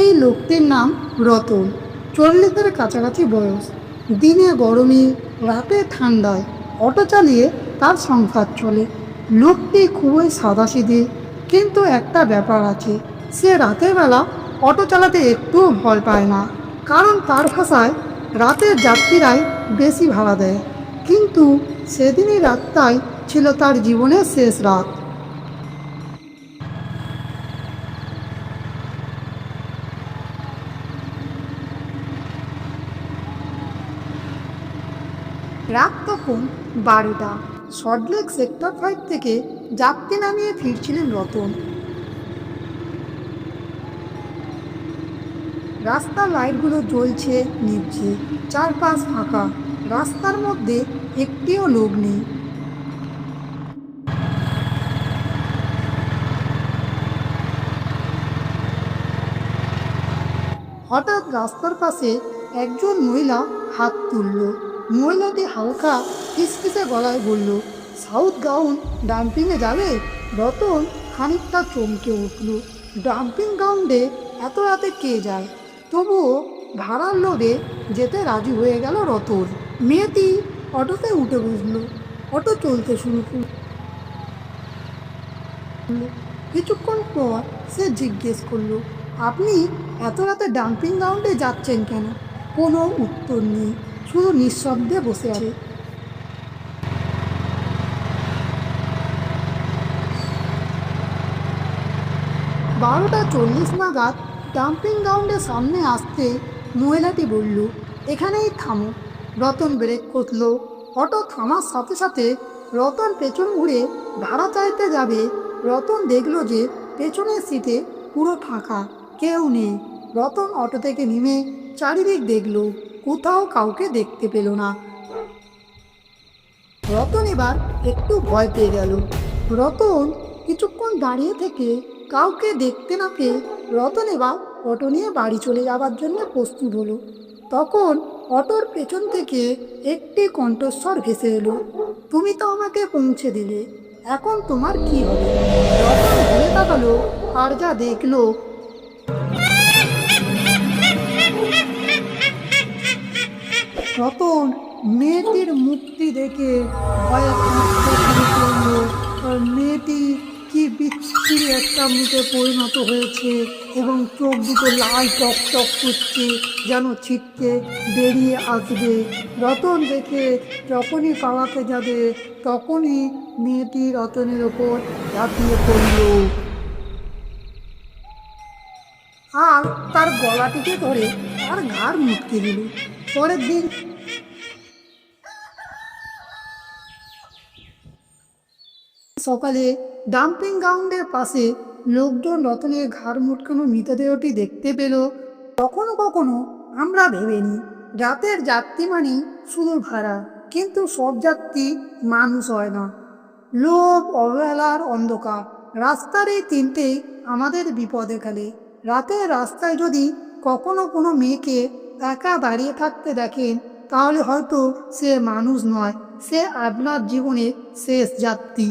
এই লোকটির নাম রতন। চল্লিশের কাছাকাছি বয়স। দিনে গরমে, রাতে ঠান্ডায়, অটো চালিয়ে তার সংসার চলে। লোকটি খুবই সাদাসিধে, কিন্তু একটা ব্যাপার আছে, সে রাতের বেলা অটো চালাতে একটুও ভয় পায় না, কারণ তার ভাষায় রাতের যাত্রীরাই বেশি ভাড়া দেয়। কিন্তু সেদিনই রাতটাই ছিল তার জীবনের শেষ রাত। রাত তখন বারোটা সল্টলেক সেক্টর ফাইভ থেকে যাত্রী নামিয়ে ফিরছিলেন রতন। রাস্তার লাইটগুলো জ্বলছে, নিভছে, চারপাশ ফাঁকা। রাস্তার মধ্যে একটিও লোক নেই। হঠাৎ রাস্তার পাশে একজন মহিলা হাত তুলল। মহিলাটি হালকা ফিসফিসে গলায় বলল, সাউথ গাউন ডাম্পিংয়ে যাবে? রতন খানিকটা চমকে উঠল, ডাম্পিং গ্রাউন্ডে এত রাতে কে যায়? তবুও ভাড়ার লোডে যেতে রাজি হয়ে গেল রতন। মেয়েটি অটোতে উঠে বসল, অটো চলতে শুরু করল। কিছুক্ষণ পর সে জিজ্ঞেস করল, আপনি এত রাতে ডাম্পিং গ্রাউন্ডে যাচ্ছেন কেন? কোনো উত্তর নেই। শুধু নিঃশব্দে বসে আছে। বারোটা চল্লিশ নাগাদ ডাম্পিং গ্রাউন্ডের সামনে আসতে মহিলাটি বলল, এখানেই থামো। রতন ব্রেক করল। অটো থামার সাথে সাথে রতন পেছন ঘুরে ভাড়া চাইতে যাবে। রতন দেখল যে পেছনের সিটে পুরো ফাঁকা, কেউ নেই। রতন অটো থেকে নেমে চারিদিক দেখল। কোথাও কাউকে দেখতে পেল না। রতন এবার একটু ভয় পেয়ে গেল। রতন কিছুক্ষণ দাঁড়িয়ে থেকে কাউকে দেখতে না পেয়ে রতন এবার অটো নিয়ে বাড়ি চলে যাওয়ার জন্য প্রস্তুত হলো। তখন অটোর পেছন থেকে একটি কণ্ঠস্বর ভেসে এলো, তুমি তো আমাকে পৌঁছে দিলে, এখন তোমার কি হবে? রতন ঘুরে তাকালো, আর যা দেখল রতন মেয়েটির মুক্তি দেখে মেয়েটি কি বিচ্ছিরি একটা মুখে পরিণত হয়েছে এবং চোখ দুটো লাল টক টক করছে, যেন ছিটকে বেরিয়ে আসবে। রতন দেখে যখনই পালাতে যাবে, তখনই মেয়েটি রতনের ওপর ঝাঁপিয়ে পড়ল। আর তার গলাটিকে ধরে তার ঘাড় মুটকে দিল। পরের দিন সকালে ডাম্পিং গ্রাউন্ডের পাশে লোকজন রতনের ঘাড় মুটকানো মৃতদেহটি দেখতে পেল। কখনো কখনো আমরা ভেবে নিই রাতের যাত্রী মানে শুধু ভাড়া, কিন্তু সব যাত্রী মানুষ হয় না। লোভ অবহেলার অন্ধকার, রাস্তার এই তিনটেই আমাদের বিপদে খেলে রাতের রাস্তায় যদি কখনো কোনো মেয়েকে একা দাঁড়িয়ে থাকতে দেখেন তাহলে হয়তো সে মানুষ নয়। সে আপনার জীবনে শেষ যাত্রী।